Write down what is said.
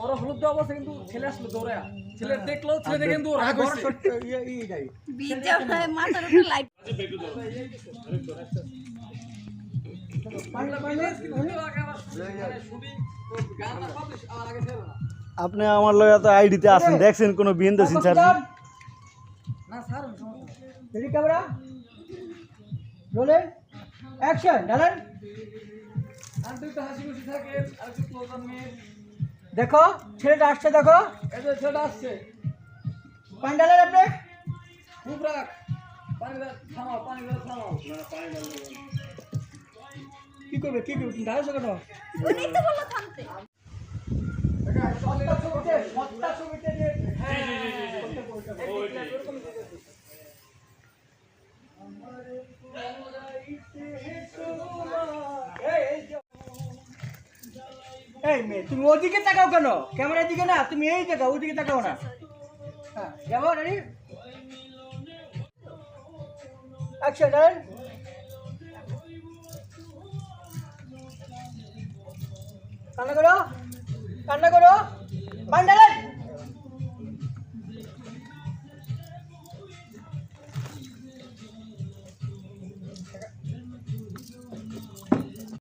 ওরা হলুদ দেওয়া অবস্থা কিন্তু ছেলে আসলো দৌড়ে ছেলে দেখলো ছেলে দেখে কিন্তু রাগ বড় হয়েছে ছোট্ট ইয়ে ইয়ে যাই বিদ্যা মাথার উপরে লাইট বাংলা বিজনেস কিন্তু আগে আবার মানে শুটিং তো গানটা পাবলিশ আর আগে ছিল না আপনি আমার লগে তো আইডিতে আছেন দেখছেন কোনো বিন্দু সিন স্যার না স্যার সমস্যা নেই। রেডি ক্যামেরা রোলেন অ্যাকশন ডালেন আর দুই তো হাসি খুশি থাকে আর একটু ক্লোজার নিয়ে দেখো ছেলেটা আসছে দেখো। এই ছেলেটা আসছে। পানি ডালেন আপনি খুব দাও, কি করবে কি করবে? তুমি ডালেছো কেন? এই মেয়ে, তুমি ওদিকে তাকাও কেন? ক্যামেরার দিকে না, তুমি এই তাকাও ওদিকে তাকাও না। হ্যাঁ যাব রেডি অ্যাকশন ডান কান্না করো কান্না করো। পানি ডালেন